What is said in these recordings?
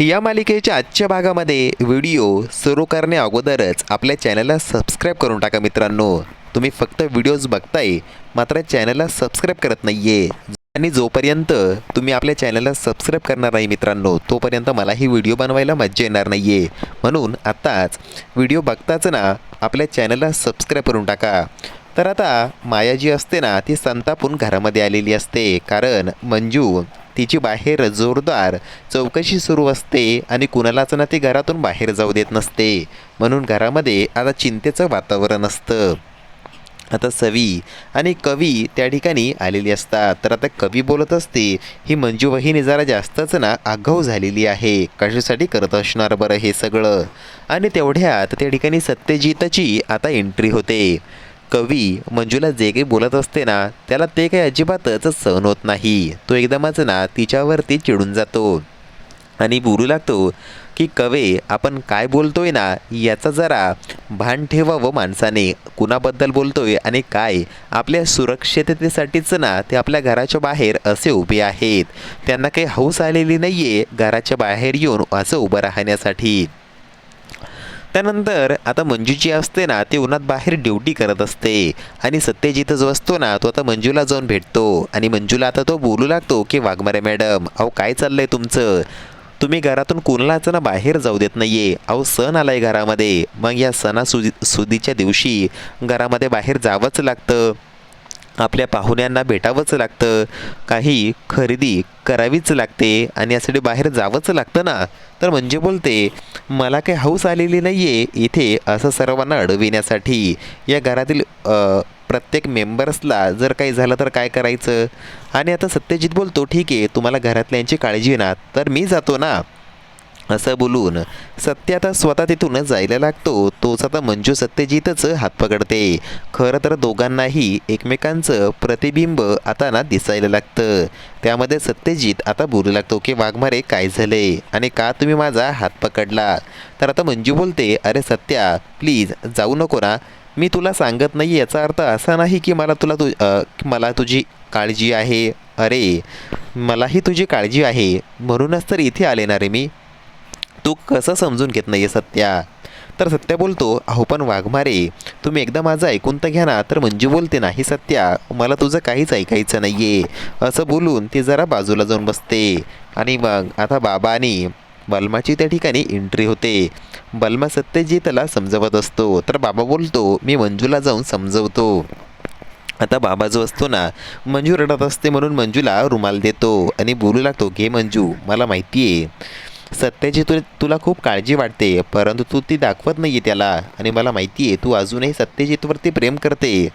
या मालिकेच्या आजच्या भागामध्ये व्हिडिओ सुरू करण्या अगोदरच आपल्या चॅनलला सबस्क्राईब करून टाका मित्रांनो. तुम्ही फक्त व्हिडिओज बघताय मात्र चॅनलला सबस्क्राईब करत नाही आहे आणि जोपर्यंत तुम्ही आपल्या चॅनलला सबस्क्राईब करणार नाही मित्रांनो तोपर्यंत मलाही व्हिडिओ बनवायला मज्जा येणार नाही आहे म्हणून आत्ताच व्हिडिओ बघताच ना आपल्या चॅनलला सबस्क्राईब करून टाका. तर आता माया जी असते ना ती संतापून घरामध्ये आलेली असते. कारण मंजू तिची बाहेर जोरदार चौकशी सुरू असते आणि कुणालाच ना ती घरातून बाहेर जाऊ देत नसते. म्हणून घरामध्ये आता चिंतेचं वातावरण असतं. आता सवी आणि कवी त्या ठिकाणी आलेली असतात. तर आता कवी बोलत असते ही मंजू वहिनी जरा जास्तच ना आगाऊ झालेली आहे. कशासाठी करत असणार बरं हे सगळं? आणि तेवढ्यात त्या ठिकाणी सत्यजितची आता एंट्री होते. कवी मंजूला जे काही बोलत असते ना त्याला ते काही अजिबातच सहन होत नाही. तो एकदमच ना तिच्यावरती चिडून जातो. आणि बोलू लागतो की कवे आपण काय बोलतोय ना याचा जरा भान ठेवावं माणसाने. कुणाबद्दल बोलतोय आणि काय? आपल्या सुरक्षिततेसाठीच ना ते आपल्या घराच्या बाहेर असे उभे आहेत. त्यांना काही हौस आलेली नाही आहे घराच्या बाहेर येऊन असं उभं राहण्यासाठी. त्यानंतर आता मंजू जी असते ना ती उन्हात बाहेर ड्युटी करत असते. आणि सत्यजित जो असतो ना तो आता मंजूला जाऊन भेटतो. आणि मंजूला आता तो बोलू लागतो की वाघमारे मॅडम अहो काय चाललंय तुमचं? तुम्ही घरातून कुणालाच ना बाहेर जाऊ देत नाही आहे अहो सण आला आहे घरामध्ये. मग या सणासुदी सुदीच्या दिवशी घरामध्ये बाहेर जावंच लागतं. आपल्या पाहुण्यांना भेटावंच लागतं. काही खरेदी करावीच लागते आणि यासाठी बाहेर जावंच लागतं ना. तर म्हणजे बोलते मला काही हौस आलेली नाही आहे इथे असं सर्वांना अडविण्यासाठी. या घरातील प्रत्येक मेंबर्सला जर काही झालं तर काय करायचं? आणि आता सत्यजित बोलतो ठीक आहे तुम्हाला घरातल्यांची काळजी ना तर मी जातो ना. असं बोलून सत्य आता स्वतः तिथून जायला लागतो. तोच आता मंजू सत्यजितच हात पकडते. खरं तर दोघांनाही एकमेकांचं प्रतिबिंब आता ना दिसायला लागतं. त्यामध्ये सत्यजित आता बोलू लागतो की वाघमारे काय झाले? आणि का तुम्ही माझा हात पकडला? तर आता मंजू बोलते अरे सत्या प्लीज जाऊ नको ना. मी तुला सांगत नाही याचा अर्थ असा नाही की मला तुला तु मला तुझी काळजी आहे. अरे मलाही तुझी काळजी आहे. म्हणूनच तर इथे आले ना रे मी. तू कसं समजून घेत नाही सत्या? तर सत्या बोलतो अहो पण वाघमारे तुम्ही एकदा माझं ऐकून तर घ्या ना तर मंजू बोलते नाही सत्या मला तुझं काहीच ऐकायचं नाही आहे असं बोलून ती जरा बाजूला जाऊन बसते. आणि मग आता बाबा आणि त्या ठिकाणी एंट्री होते. बल्मा सत्यजितला समजवत असतो. तर बाबा बोलतो मी मंजूला जाऊन समजवतो. आता बाबा जो असतो ना मंजू रडत असते म्हणून मंजूला रुमाल देतो आणि बोलू लागतो घे मंजू मला माहिती आहे सत्याची तु तुला खूप काळजी वाटते परंतु तू ती दाखवत नाही आहे त्याला. आणि मला माहिती आहे तू अजूनही सत्यजितवरती प्रेम करते.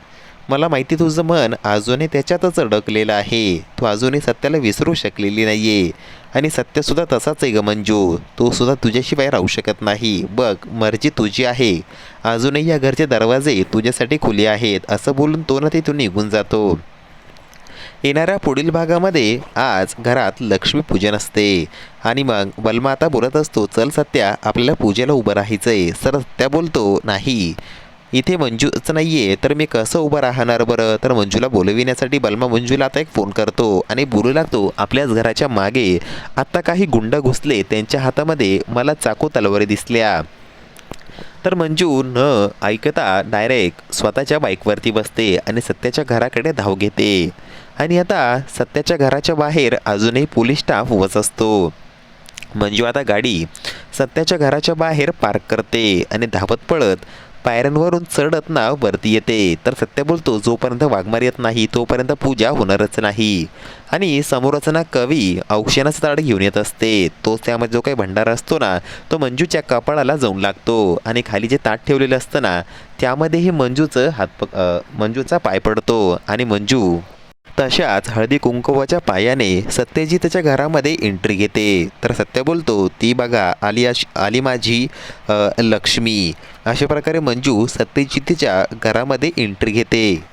मला माहिती तुझं मन अजूनही त्याच्यातच अडकलेलं आहे. तू अजूनही सत्याला विसरू शकलेली नाही आहे आणि सत्यसुद्धा तसाच आहे ग मंजू. तो सुद्धा तुझ्याशिवाय राहू शकत नाही. बघ मर्जी तुझी आहे. अजूनही या घरचे दरवाजे तुझ्यासाठी खुले आहेत. असं बोलून तो ना तिथून निघून जातो. येणाऱ्या पुढील भागामध्ये आज घरात लक्ष्मीपूजन असते. आणि मग बलमा आता बोलत असतो चल सत्या आपल्याला पूजेला उभं राहायचं आहे सर सत्या बोलतो नाही. इथे मंजूच नाही आहे तर मी कसं उभं राहणार बरं? तर मंजूला बोलविण्यासाठी बलमा मंजूला आता एक फोन करतो आणि बोलू लागतो आपल्याच घराच्या मागे आत्ता काही गुंड घुसले त्यांच्या हातामध्ये मला चाकू तलवारी दिसल्या. तर मंजू न ऐकता डायरेक्ट स्वतःच्या बाईकवरती बसते आणि सत्याच्या घराकडे धाव घेते. आणि आता सत्याच्या घराच्या बाहेर अजूनही पोलीस स्टाफ उभंच असतो. मंजू आता गाडी सत्याच्या घराच्या बाहेर पार्क करते आणि धावत पळत पायऱ्यांवरून चढत ना वरती येते. तर सत्य बोलतो जोपर्यंत वाघमार येत नाही तोपर्यंत पूजा होणारच नाही. आणि समोरच ना कवी औक्षणाचं ताड घेऊन येत असते. तोच त्यामध्ये जो काही भंडारा असतो ना तो मंजूच्या कपाळाला जाऊन लागतो. आणि खाली जे ताट ठेवलेलं असतं ना त्यामध्येही मंजूचं हात पक मंजूचा पाय पडतो. आणि मंजू तशाच हळदी कुंकवाच्या पायाने सत्यजितच्या घरामध्ये एंट्री घेते. तर सत्य बोलतो ती बघा आली अश आली माझी लक्ष्मी. अशा प्रकारे मंजू सत्यजितच्या घरामध्ये एंट्री घेते.